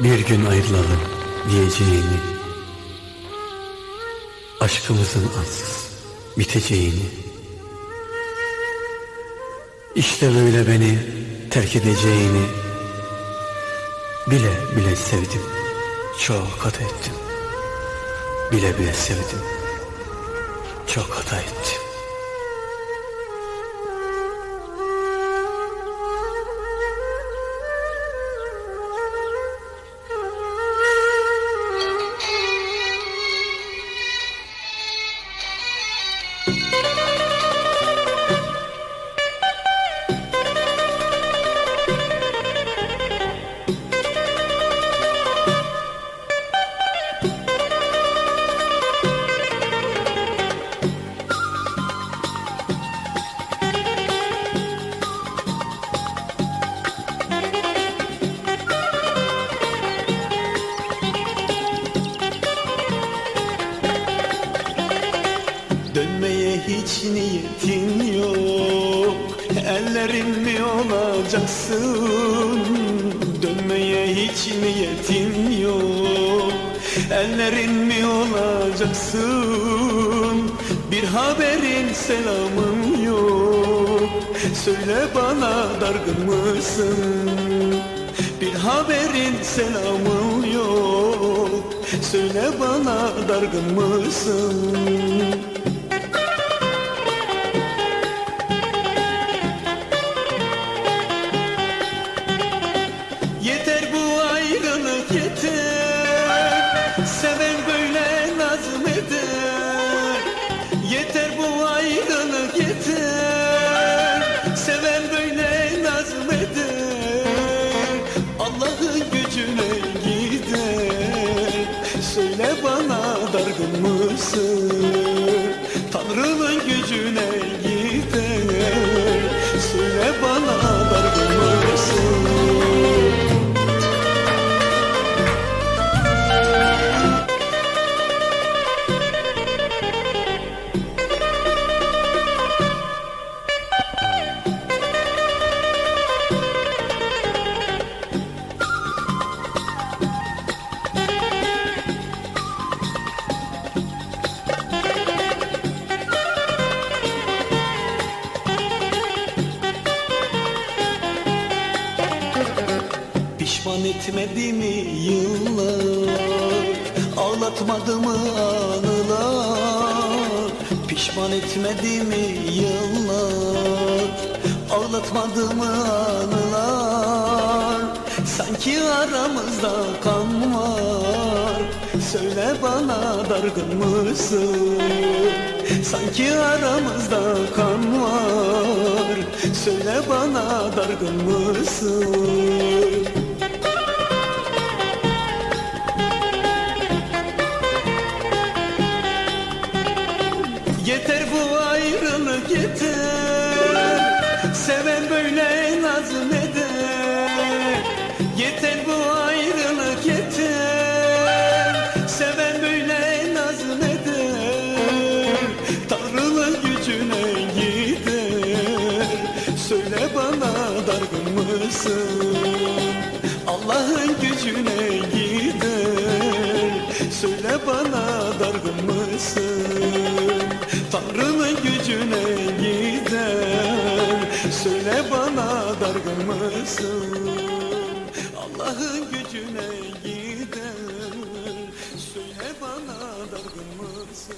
Bir gün ayrılalım diyeceğini Aşkımızın ansız biteceğini İşte böyle beni terk edeceğini Bile bile sevdim Çok hata ettim. Bile bile sevdim Çok hata ettim Dönmeye hiç niyetin yok. Ellerin mi olacaksın? Dönmeye hiç niyetin yok. Ellerin mi olacaksın? Bir haberin selamın yok. Söyle bana dargın mısın? Bir haberin selamın yok. Söyle bana dargın mısın Yeter bu ayrılık yeter. Seven böyle nazım eder Allah'ın Pişman etmedi mi yıllar? Ağlatmadı mı anılar. Pişman etmedi mi yıllar? Ağlatmadı mı anılar. Sanki aramızda kan var. Söyle bana dargın mısın? Sanki aramızda kan var. Söyle bana dargın mısın yeter Seven böyle nazım eder Yeter bu ayrılık yeter. Seven böyle nazım eder Tanrı'nın gücüne gider. Söyle bana dargın mısın? Allah'ın gücüne gider. Söyle bana dargın mısın mısın? Allah'ın gücüne gider Söyle bana dargın mısın?